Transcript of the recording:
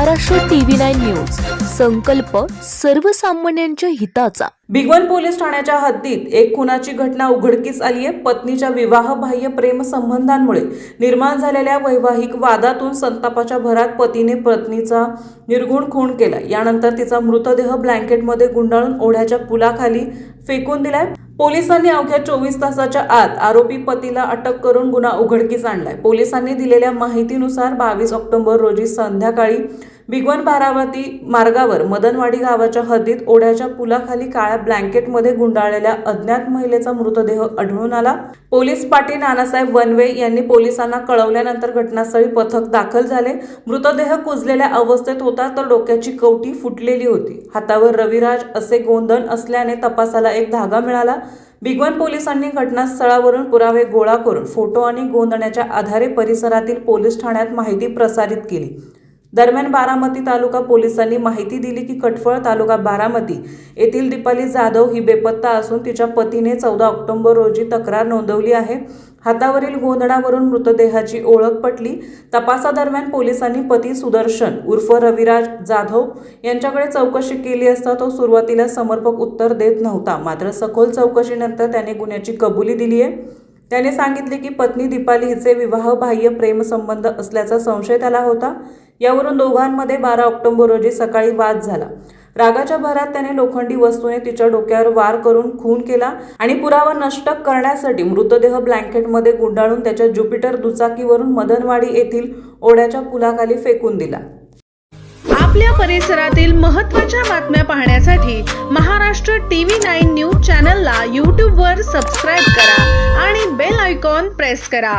Maharashtra TV nine news. संकल्प सर्वसामान्यांच्या हिताचा. भिगवण पोलीस ठाण्याच्या हद्दीत एक खुनाची घटना उघडकीस आली आहे पत्नीच्या विवाहबाह्य प्रेम संबंधांमुळे निर्माण झालेल्या वैवाहिक वादातून संतापाच्या भरात पतीने पत्नीचा निर्घुण खून केला. यानंतर तिचा मृतदेह ब्लँकेटमध्ये गुंडाळून ओढ्याच्या पुलाखाली फेकून दिलाय. पोलिसांनी अवघ्या चोवीस तासाच्या आत आरोपी पतीला अटक करून गुन्हा उघडकीस आणलाय. पोलिसांनी दिलेल्या माहितीनुसार बावीस ऑक्टोबर रोजी संध्याकाळी भिगवण बारावती मार्गावर मदनवाडी गावाच्या हद्दीत ओढ्याच्या पुलाखाली काळ्या ब्लँकेटमध्ये गुंडाळलेल्या अज्ञात महिलेचा मृतदेह आढळून आला. पोलीस पाटील नानासाहेब वनवे यांनी पोलिसांना कळवल्यानंतर घटनास्थळी पथक दाखल झाले. मृतदेह कुजलेल्या अवस्थेत होता तर डोक्याची कवटी फुटलेली होती. हातावर रविराज असे गोंधण असल्याने तपासाला एक धागा मिळाला. भिगवण पोलिसांनी घटनास्थळावरून पुरावे गोळा करून फोटो आणि गोंधण्याच्या आधारे परिसरातील पोलीस ठाण्यात माहिती प्रसारित केली. दरम्यान बारामती तालुका पोलिसांनी माहिती दिली की कटफळ तालुका बारामती येथील दीपाली जाधव ही बेपत्ता असून तिच्या पतीने चौदा ऑक्टोबर रोजी तक्रार नोंदवली आहे. हातावरील गोंधळावरून मृतदेहाची ओळख पटली. तपासादरम्यान पोलिसांनी पती सुदर्शन उर्फ रविराज जाधव यांच्याकडे चौकशी केली असता तो सुरुवातीला समर्पक उत्तर देत नव्हता. मात्र सखोल चौकशीनंतर त्याने गुन्ह्याची कबुली दिली आहे. त्याने सांगितले की पत्नी दीपाली हिचे विवाहबाह्य प्रेमसंबंध असल्याचा संशय त्याला होता. यावरून दोघांमध्ये बारा ऑक्टोबर रोजी सकाळी वाद झाला. रागाच्या भरात त्याने लोखंडी वस्तूने तिच्या डोक्यावर वार करून खून केला आणि पुरावा नष्ट करण्यासाठी मृतदेह ब्लँकेटमध्ये गुंडाळून त्याच्या ज्युपिटर दुचाकीवरून मदनवाडी येथील ओढ्याच्या पुलाखाली फेकून दिला. आपल्या परिसरातील महत्त्वाच्या बातम्या पाहण्यासाठी महाराष्ट्र टीव्ही नाईन न्यूज चॅनलला यूट्यूबवर सबस्क्राईब करा आणि बेल आयकॉन प्रेस करा.